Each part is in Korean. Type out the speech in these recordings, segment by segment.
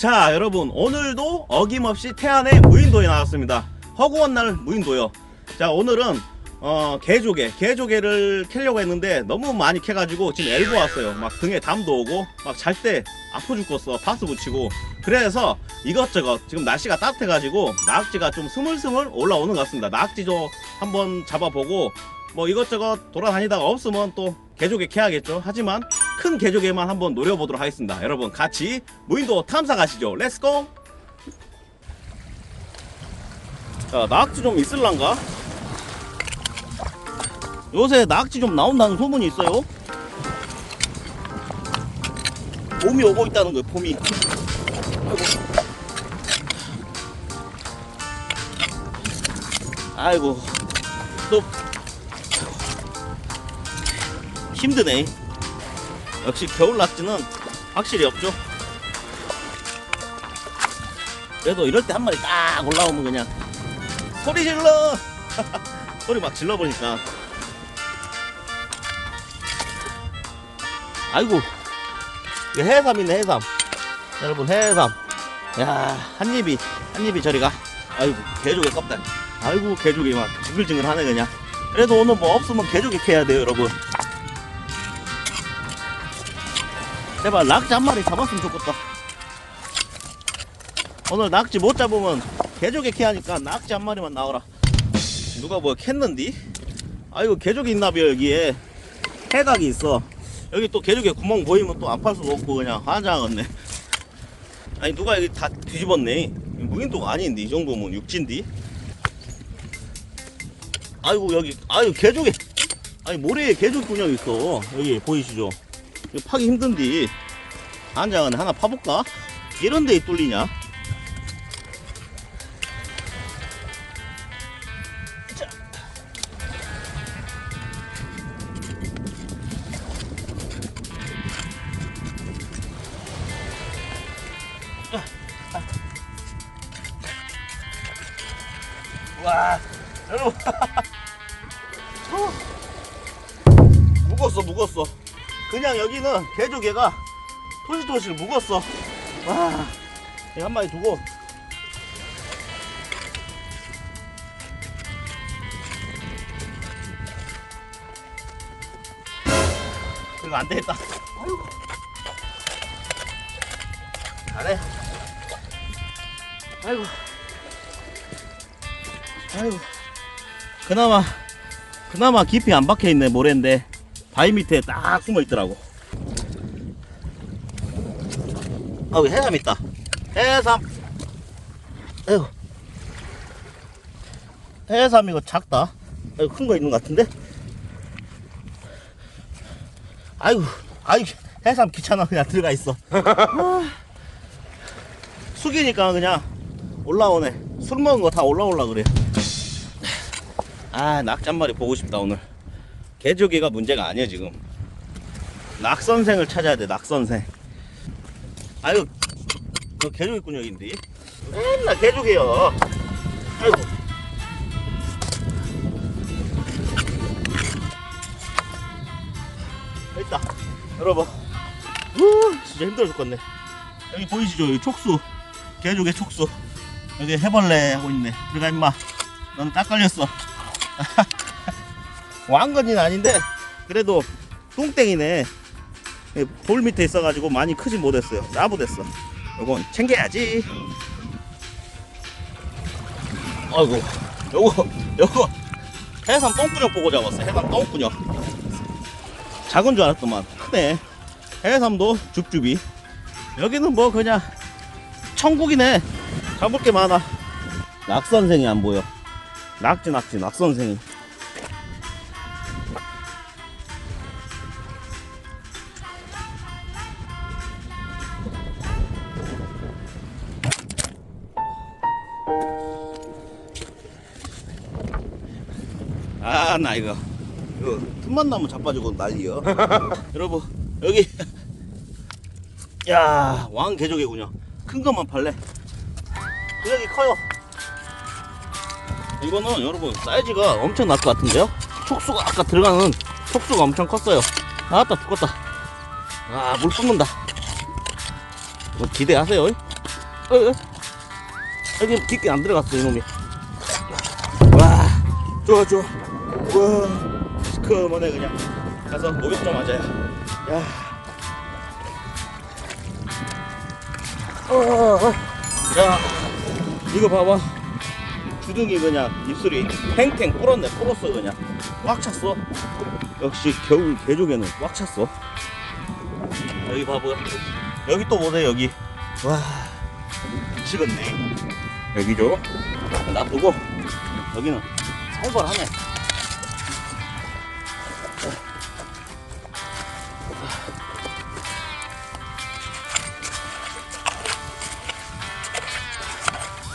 자 여러분 오늘도 어김없이 태안의 무인도에 나왔습니다. 허구한 날 무인도요. 자 오늘은 어 개조개 개조개를 캐려고 했는데 너무 많이 캐가지고 지금 엘보 왔어요. 막 등에 담도 오고 막 잘 때 아파 죽겠어. 파스 붙이고. 그래서 이것저것 지금 날씨가 따뜻해가지고 낙지가 좀 스물스물 올라오는 것 같습니다. 낙지도 한번 잡아보고 뭐 이것저것 돌아다니다가 없으면 또 개조개 캐야겠죠. 하지만 큰 개조개만 한번 노려보도록 하겠습니다. 여러분 같이 무인도 탐사 가시죠. 렛츠고 자 낙지 좀 있을란가? 요새 낙지 좀 나온다는 소문이 있어요. 봄이 오고 있다는 거예요 봄이. 아이고 또. 힘드네 역시 겨울 낙지는 확실히 없죠. 그래도 이럴 때 한 마리 딱 올라오면 그냥 소리 질러! 소리 막 질러보니까. 아이고 이거 해삼이네 해삼. 여러분 해삼. 야 한입이 한입이 저리가. 아이고 개조개 껍질 아이고 개조개 막 징글징글하네 그냥. 그래도 오늘 뭐 없으면 개조개 캐야 돼요 여러분 제발 낙지 한 마리 잡았으면 좋겠다. 오늘 낙지 못 잡으면 개조개 캐하니까 낙지 한 마리만 나오라. 누가 뭐 캤는디? 아이고 개조개 있나봐요 여기에. 해각이 있어. 여기 또 개조개 구멍 보이면 또 안 팔 수가 없고 그냥 환장하겠네. 아니 누가 여기 다 뒤집었네? 무인도가 아닌데 이 정도면 육지인디? 아이고 여기 아유 개조개. 아니 모래에 개조개 군역 있어. 여기 보이시죠 이거 파기 힘든디 한장은 하나 파볼까? 이런 데에 뚫리냐? 자. 와 여러분 그냥 여기는 개조개가 토실토실 묵었어. 와 이거 한 마리 두고. 이거 안 되겠다. 아이고 잘해. 아이고. 아이고. 그나마 그나마 깊이 안 박혀 있네 모래인데 바위 밑에 딱 숨어 있더라고. 아, 여기 해삼 있다. 해삼. 아이고. 해삼 이거 작다. 아이고, 큰거 있는 것 같은데? 아이고, 아이고, 해삼 귀찮아. 그냥 들어가 있어. 아. 숙이니까 그냥 올라오네. 술 먹은 거 다 올라올라 그래. 아, 낙지 한 마리 보고 싶다, 오늘. 개조개가 문제가 아니야 지금. 낙선생을 찾아야 돼 낙선생. 아유 너 개조개 군역인데. 맨날 개조개요. 아이고. 있다. 여러분 우 진짜 힘들어 죽겠네. 여기 보이시죠? 여기 촉수. 개조개 촉수. 여기 해벌레 하고 있네. 들어가 임마. 너는 딱 걸렸어 왕건이는 아닌데 그래도 뚱땡이네. 돌 밑에 있어가지고 많이 크지 못했어요. 나부됐어. 요건 챙겨야지. 아이고 요거 요거. 해삼 똥꾸녕 보고 잡았어. 해삼 똥꾸녕. 작은 줄 알았더만. 크네. 해삼도 줍줍이. 여기는 뭐 그냥 천국이네. 잡을 게 많아. 낙선생이 안 보여. 낙지 낙지 낙선생이 아나 이거 이거 틈만 나면 자빠지고 난리여 여러분 여기. 야 왕 개조개군요 큰 것만 팔래? 여기 커요. 이거는 여러분 사이즈가 엄청 날 것 같은데요? 촉수가 아까 들어가는 촉수가 엄청 컸어요. 아따 죽겠다. 아물 뿜는다. 뭐 기대하세요? 어, 어. 여기 깊게 안 들어갔어 이놈이. 와 좋아 좋아 와 시커먼해 그냥. 가서 목욕 좀 하자 야. 야. 어, 어, 어. 자 이거 봐봐. 주둥이 그냥 입술이 팽팽 불었네 불었어 그냥. 꽉 찼어. 역시 겨울 개조개는 꽉 찼어. 여기 봐봐. 여기 또 보세요 여기? 와 미치겠네. 여기죠? 놔두고 여기는 살벌하네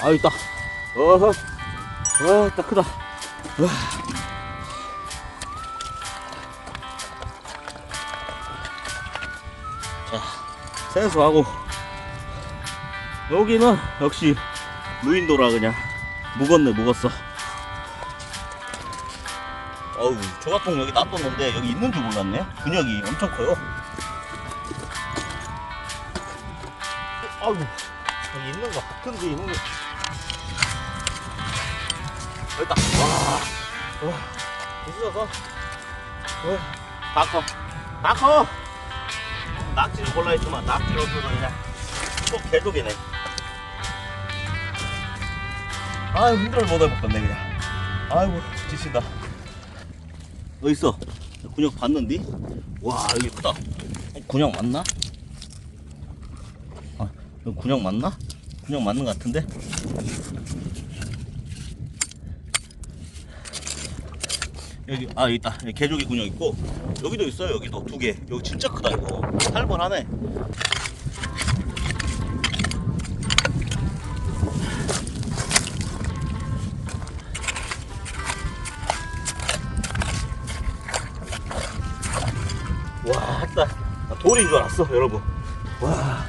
아 있다. 어허. 와 있다 크다. 와 자, 세수하고. 여기는 역시 무인도라 그냥. 묵었네 묵었어. 어우 조각통 여기 놔뒀는데 여기 있는 줄 몰랐네. 근육이 엄청 커요. 아이고 여기 있는 거 같은데 있는 거 여기다 와, 와 있어서 와, 다 커, 다 커. 낙지를 골라 했지만 낙지를 없어서 그냥 또 개족이네. 아유 힘들어 못 해먹겠네 그냥. 아이고 지친다. 있어? 근육 봤는디? 와 여기 크다. 어, 근육 맞나? 아 근육 맞나? 근육 맞는 것 같은데? 여기 아 있다. 개조개 근육 있고 여기도 있어요 여기도 두개. 여기 진짜 크다 이거. 살벌하네. 와 했다. 나 돌인 줄 알았어 여러분. 와.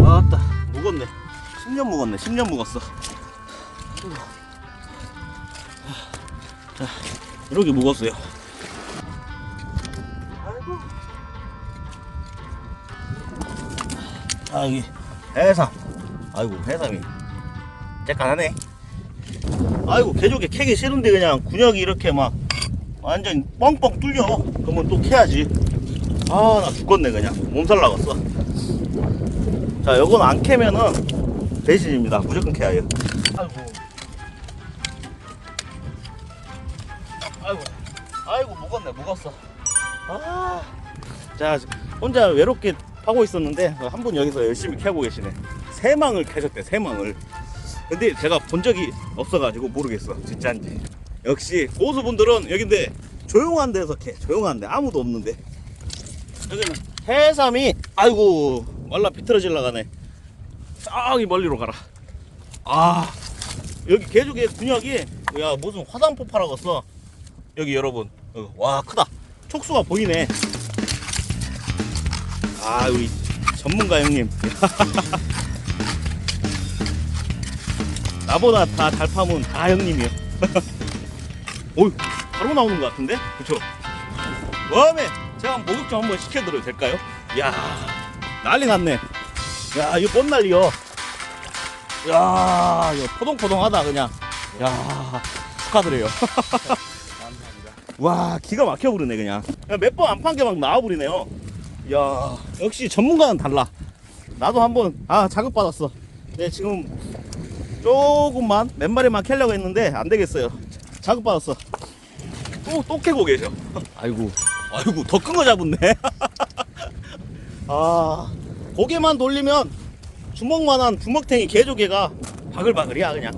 왔다. 무겁네. 10년 묵었네. 10년 묵었어 이렇게. 아이고. 아, 여기 해삼. 아이고, 해삼이. 쬐깐하네. 아이고, 개조개 캐기 싫은데 그냥 군역이 이렇게 막 완전 뻥뻥 뚫려. 그러면 또 캐야지. 아, 나 죽겠네, 그냥. 몸살 나갔어. 자, 요건 안 캐면은 배신입니다. 무조건 캐야 해요. 아이고, 묵었어. 아, 자 혼자 외롭게 하고 있었는데 한 분 여기서 열심히 캐고 계시네. 세 망을 캐셨대, 세 망을. 근데 제가 본 적이 없어가지고 모르겠어, 진짜인지. 역시 고수분들은 여긴데 조용한 데서 캐, 조용한 데 아무도 없는데. 여기는 해삼이, 아이고 말라 비틀어질라 가네. 저기 멀리로 가라. 아, 여기 개조개 군역이 야 무슨 화산포 팔아갔어. 여기 여러분 어, 와 크다. 촉수가 보이네. 아 우리 전문가 형님. 나보다 다 잘 파면 다 형님이요. 어이 바로 나오는 것 같은데? 그쵸. 다음에 제가 목욕 좀 한번 시켜드려도 될까요? 야 난리 났네. 야 이거 뻔 난리요? 야 이거 포동포동하다 그냥. 야 축하드려요 와 기가 막혀 부르네 그냥. 몇번 안 판 게 막 나와 버리네요. 야 역시 전문가는 달라. 나도 한번 아 자극 받았어. 네 지금 조금만 몇 마리만 캐려고 했는데 안 되겠어요. 자극 받았어. 또 또 캐고 계셔? 아이고. 아이고 더 큰 거 잡았네. 아 고개만 돌리면 주먹만한 주먹탱이 개조개가 바글바글이야 그냥.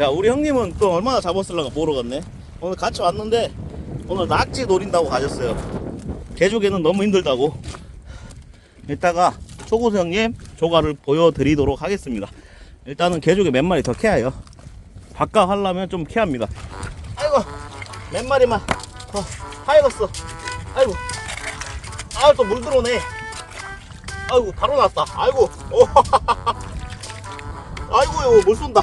야 우리 형님은 또 얼마나 잡았을라가 모르겠네 오늘 같이 왔는데 오늘 낙지 노린다고 가셨어요. 개조개는 너무 힘들다고. 이따가 초고수 형님 조과를 보여드리도록 하겠습니다. 일단은 개조개 몇 마리 더 캐야 해요? 바깥 하려면 좀 캐합니다. 아이고 몇 마리만 더 하얘갔어. 아이고 아 또 물 들어오네. 아이고 바로 났다. 아이고 오, 아이고 이거 물 쏜다.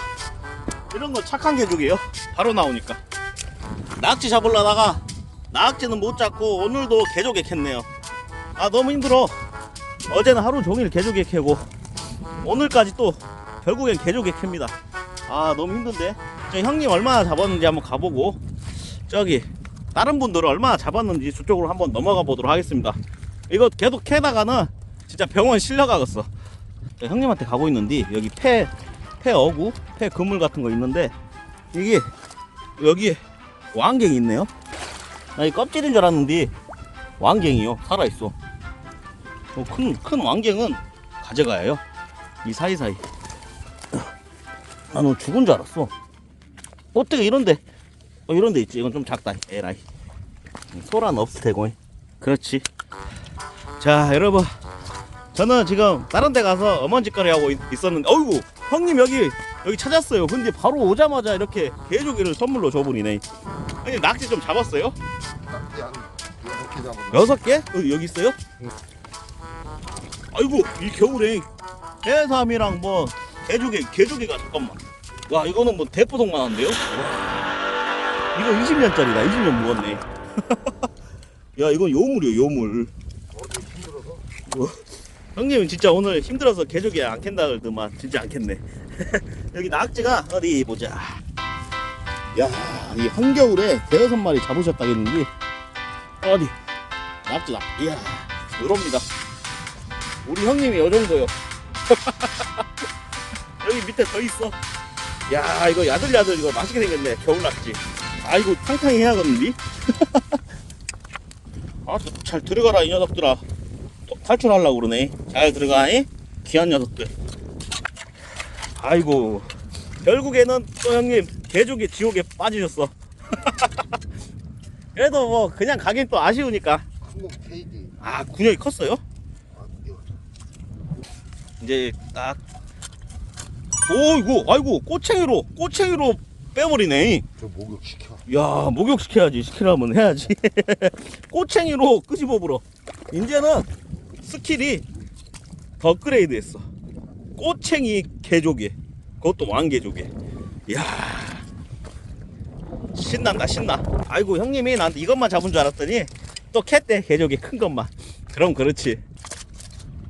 이런 거 착한 개조개요. 바로 나오니까 낙지 잡으려다가 낙지는 못 잡고 오늘도 개조개 캤네요 아 너무 힘들어 어제는 하루 종일 개조개 캐고 오늘까지 또 결국엔 개조개 캡니다. 아 너무 힘든데. 저 형님 얼마나 잡았는지 한번 가보고 저기 다른 분들은 얼마나 잡았는지 저쪽으로 한번 넘어가 보도록 하겠습니다. 이거 계속 캐다가는 진짜 병원 실려가겠어. 저 형님한테 가고 있는데 여기 폐, 폐 어구, 폐 그물 같은 거 있는데 이게 여기 왕갱이 있네요. 나 이 껍질인 줄 알았는데 왕갱이요. 살아있어. 어, 큰, 큰 왕갱은 가져가요. 이 사이사이. 나는 죽은 줄 알았어. 어떻게 이런데, 어, 이런데 있지. 이건 좀 작다. 에라이. 소란 없을 테고. 그렇지. 자, 여러분. 저는 지금 다른 데 가서 어먼짓거리 하고 있, 있었는데, 어이구, 형님 여기, 여기 찾았어요. 근데 바로 오자마자 이렇게 개조기를 선물로 줘버리네. 형님 낙지 좀 잡았어요? 한 여섯 개 여섯 개? 어, 여기 있어요? 아이고 이 겨울에 해삼이랑 뭐 개조개 개조개가 잠깐만 와 이거는 뭐 대포동만 한데요? 이거 20년짜리다 20년 묵었네 야 이건 요물이요 요물 어, 형님은 진짜 오늘 힘들어서 개조개 안 캔다 그러더만 진짜 안 캔네. 여기 낙지가 어디 보자. 야이 한겨울에 대여섯 마리 잡으셨다겠는데. 어디? 낙지다 이야 요럽니다. 우리 형님이 요 정도요. 여기 밑에 더 있어. 야 이거 야들야들 이거 맛있게 생겼네 겨울 낙지. 아 이거 탕탕이 해야겠는데. 아잘 들어가라 이 녀석들아. 또 탈출하려고 그러네. 잘 들어가니? 귀한 녀석들. 아이고. 결국에는 또 형님 개족이 지옥에 빠지셨어. 그래도 뭐 그냥 가긴 또 아쉬우니까. 아 군역이 컸어요? 아, 이제 딱. 오이고 아이고 꼬챙이로 꼬챙이로 빼버리네. 저 목욕 시켜 야 목욕 시켜야지 시키라면 해야지 꼬챙이로 끄집어 불어 이제는 스킬이 더 업그레이드 했어. 꼬챙이 개조개. 그것도 왕개조개. 이야. 신난다 신나. 아이고 형님이 나한테 이것만 잡은 줄 알았더니 또 캣대 개조개 큰 것만. 그럼 그렇지.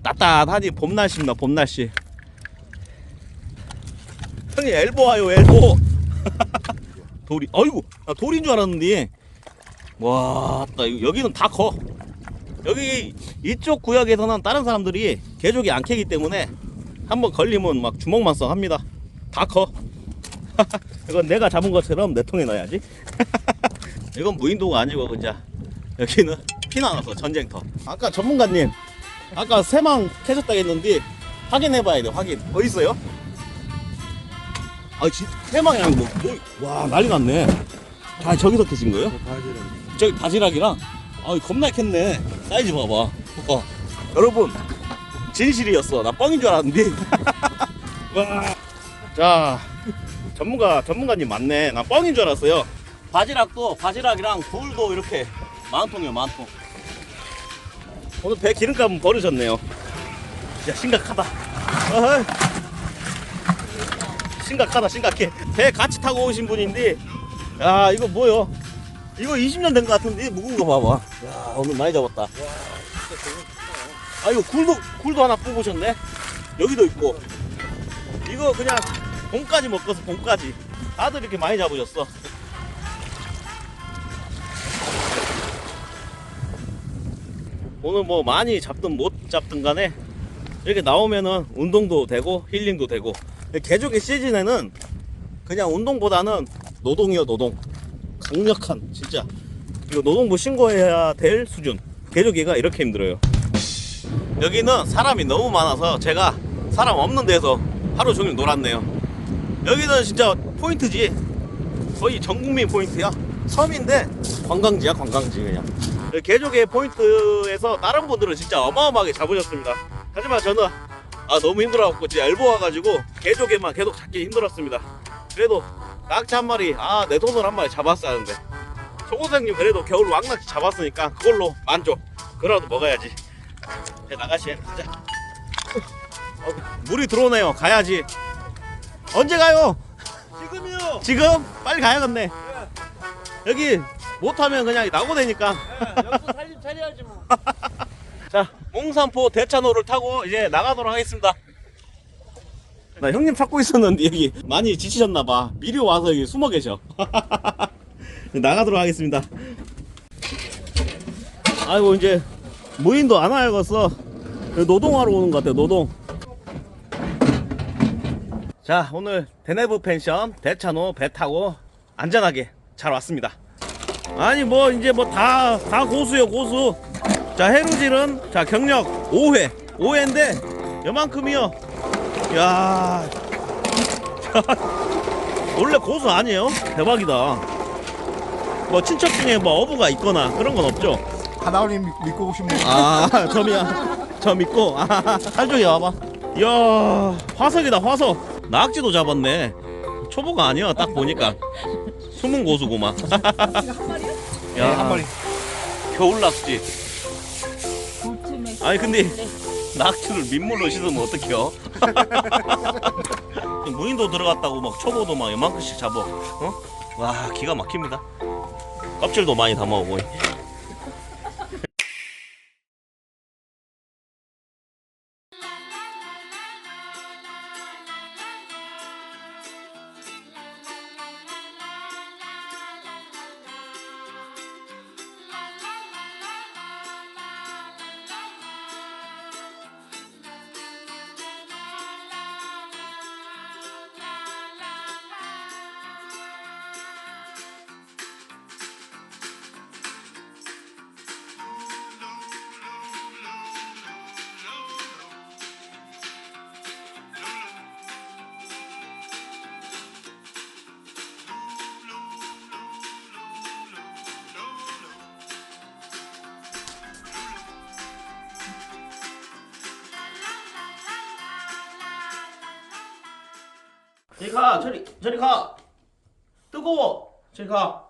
따뜻하니 봄 날씨입니다 봄 날씨. 형님 엘보 와요 엘보. 돌이 아이고 나 돌인 줄 알았는데. 와나 여기는 다커 여기 이쪽 구역에서는 다른 사람들이 개족이 안 캐기 때문에 한번 걸리면 막 주먹만 써 합니다 다커 이건 내가 잡은 것처럼 내 통에 넣어야지 이건 무인도가 아니고 그냥 여기는 피나눠서 전쟁터 아까 전문가님 아까 새망 캐셨다 했는데 확인해봐야 돼 확인 어디 있어요? 아, 진 해망이 아니고 뭐, 뭐, 와 난리 났네. 다 저기서 캐신 거예요? 저기 바지락이랑 아 겁나 캤네. 사이즈 봐봐. 어. 여러분 진실이었어. 나 뻥인 줄 알았는데. 와. 자 전문가 전문가님 맞네. 나 뻥인 줄 알았어요. 바지락도 바지락이랑 굴도 이렇게 만 통이요 만 통. 오늘 배 기름값은 버르셨네요. 야 심각하다. 어허이. 심각하다 심각해 배 같이 타고 오신 분인데 야 이거 뭐요 이거 20년 된 것 같은데 묵은 거 봐봐. 야 오늘 많이 잡았다. 아 이거 굴도 굴도 하나 뽑으셨네? 여기도 있고. 이거 그냥 봄까지 먹어서 봄까지. 다들 이렇게 많이 잡으셨어. 오늘 뭐 많이 잡든 못 잡든 간에 이렇게 나오면은 운동도 되고 힐링도 되고. 개조개 시즌에는 그냥 운동보다는 노동이요 노동 강력한 진짜. 이거 노동부 신고해야 될 수준. 개조개가 이렇게 힘들어요. 여기는 사람이 너무 많아서 제가 사람 없는 데서 하루 종일 놀았네요. 여기는 진짜 포인트지. 거의 전국민 포인트야. 섬인데 관광지야 관광지 그냥. 개조개 포인트에서 다른 분들은 진짜 어마어마하게 잡으셨습니다. 하지만 저는 아 너무 힘들어갖고 진짜 엘보 와가지고 개조개만 계속 잡기 힘들었습니다. 그래도 낙지 한 마리 아 내 돈으로 한 마리 잡았어야 하는데 초고생님 그래도 겨울 왕낙지 잡았으니까 그걸로 만족 그거라도 먹어야지 배 나가시 가자 어, 물이 들어오네요 가야지 언제 가요? 지금이요. 지금? 빨리 가야겠네 여기 못하면 그냥 나고 되니까 예, 여기서 살림 차려야지 뭐. 자, 몽산포 대차로를 타고 이제 나가도록 하겠습니다. 나 형님 찾고 있었는데 여기 많이 지치셨나봐. 미리 와서 여기 숨어 계셔. 나가도록 하겠습니다. 아이고 이제 무인도 안 와야겠어. 노동하러 오는 것 같아요. 노동. 자 오늘 데네브 펜션 대차노 배 타고 안전하게 잘 왔습니다. 아니 뭐 이제 뭐 다다 고수요 고수. 자 해루질은 자 경력 5회 5회인데 요만큼이요. 야 원래 고수 아니에요? 대박이다. 뭐 친척 중에 뭐 어부가 있거나 그런 건 없죠. 하나님 믿고 오신 분. 아, 점이야. 저 믿고. 아, 살쪽이 와봐. 이야, 화석이다, 화석. 낙지도 잡았네. 초보가 아니야, 딱 보니까. 숨은 고수구만. 한 마리요? 야, 한 마리. 겨울 낙지. 아니, 근데 낙지를 민물로 씻으면 어떡해요? 무인도 들어갔다고 막 초보도 막 이만큼씩 잡아. 어? 와, 기가 막힙니다. 껍질도 많이 담아오고. 저리 가, 저리, 저리 가. 뜨거워. 저리 가.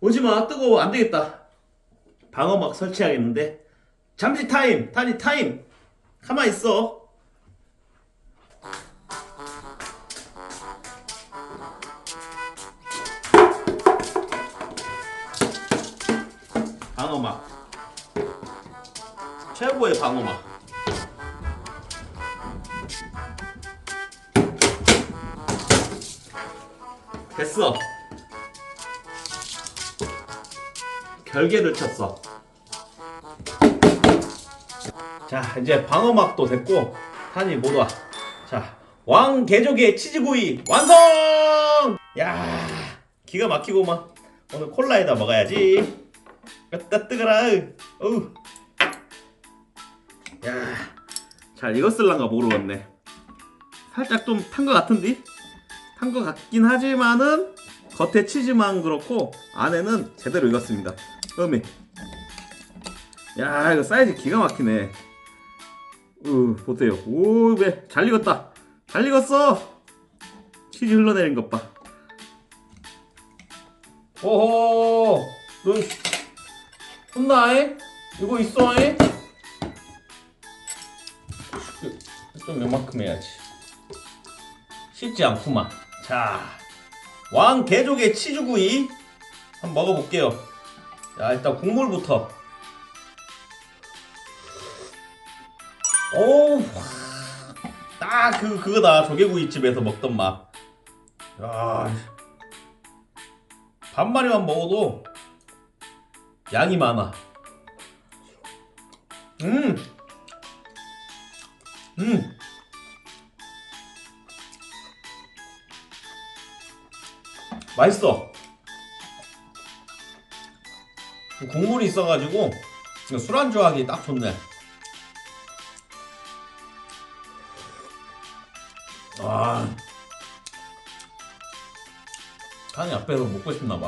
오지 마, 뜨거워. 안 되겠다. 방어막 설치하겠는데. 잠시 타임, 타니 타임. 가만 있어. 방어막. 최고의 방어막. 됐어. 결계를 쳤어. 자, 이제 방어막도 됐고, 한이 못 와. 자, 왕 개조개 치즈구이 완성! 야, 기가 막히고만. 오늘 콜라에다 먹어야지. 으따 뜨거라. 어우. 야, 잘 익었을란가 모르겠네. 살짝 좀 탄 것 같은데? 탄것 같긴 하지만은 겉에 치즈만 그렇고 안에는 제대로 익었습니다. 음이. 야 이거 사이즈 기가 막히네. 으 보세요. 오왜잘 익었다. 잘 익었어. 치즈 흘러내린 것 봐. 오호 너 혼나해? 이거 있어해? 좀 요만큼 해야지. 쉽지 않구만. 자, 왕 개조개 치즈구이 한번 먹어볼게요. 자, 일단 국물부터. 오, 딱 그 그거다 조개구이 집에서 먹던 맛. 야, 반마리만 먹어도 양이 많아. 음, 음. 맛있어. 국물이 있어가지고 이거 술안주 하기 딱 좋네. 아, 간이 앞에서 먹고 싶나봐.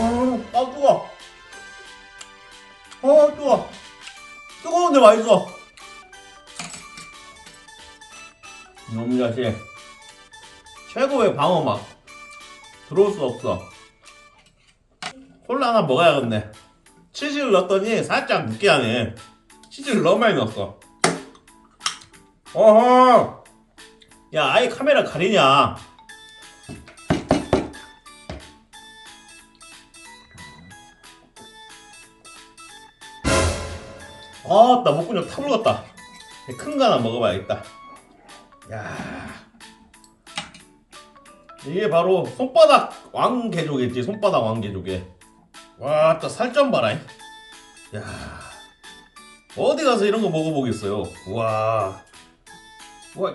어, 아 뜨거. 어 뜨거. 뜨거운데 맛있어. 너무 자세 최고의 방어막. 들어올 수 없어. 콜라 하나 먹어야겠네. 치즈를 넣었더니 살짝 느끼하네. 치즈를 너무 많이 넣었어. 어허! 야 아예 카메라 가리냐? 아나 목구멍 타물었다. 큰 거 하나 먹어봐야겠다. 야 이게 바로 손바닥 왕개조개지 손바닥 왕개조개 와따 살좀 봐라 야 어디 가서 이런 거 먹어보겠어요 와 와,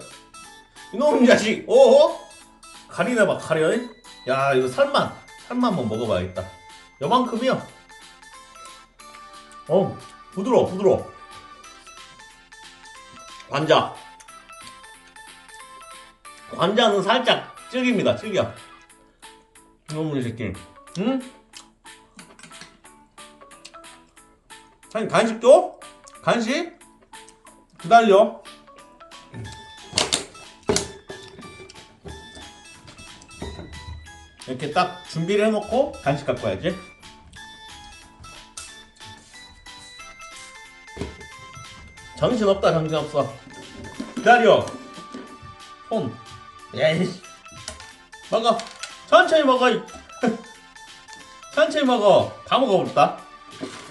이놈 자식, 어? 가리나 봐, 가려. 야, 이거 살만, 살만 한번 먹어봐야겠다. 요만큼이요. 어, 부드러워, 부드러워. 관자. 관자는 살짝 질깁니다, 질겨. 이놈의 새끼. 응? 사장님, 간식 줘? 간식? 기다려. 이렇게 딱 준비를 해놓고 간식 갖고 와야지. 정신 없다 정신 없어. 기다려. 손. 야이. 먹어. 천천히 먹어. 이. 천천히 먹어. 다 먹어버렸다.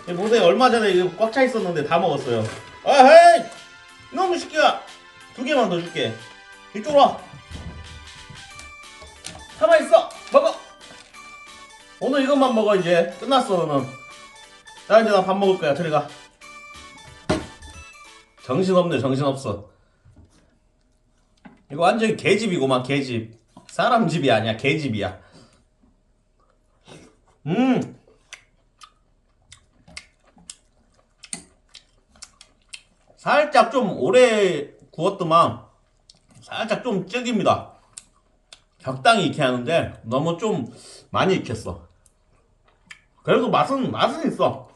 이 모대 얼마 전에 이거 꽉 차 있었는데 다 먹었어요. 아헤이. 너무 시끼야. 두 개만 더 줄게. 이쪽으로 와. 가만 있어 먹어 오늘 이것만 먹어 이제 끝났어 너는 자 이제 나 밥 먹을 거야 저리 가 정신없네 정신없어 이거 완전히 개집이고만 개집 사람 집이 아니야 개집이야 음 살짝 좀 오래 구웠더만 살짝 좀 질깁니다 적당히 익게 하는데 너무 좀 많이 익혔어. 그래도 맛은 맛은 있어.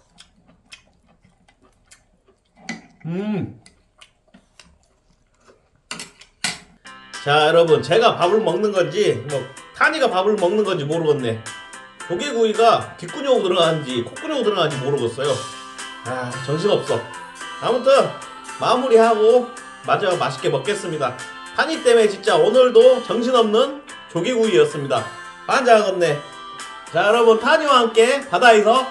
음. 자 여러분 제가 밥을 먹는 건지 뭐 타니가 밥을 먹는 건지 모르겠네. 조개구이가 귓구녕 들어가는지 콧구녕 들어가는지 모르겠어요. 아 정신 없어. 아무튼 마무리하고 마저 맛있게 먹겠습니다. 타니 때문에 진짜 오늘도 정신없는 조개구이였습니다. 반장하겠네. 자, 여러분, 타니와 함께 바다에서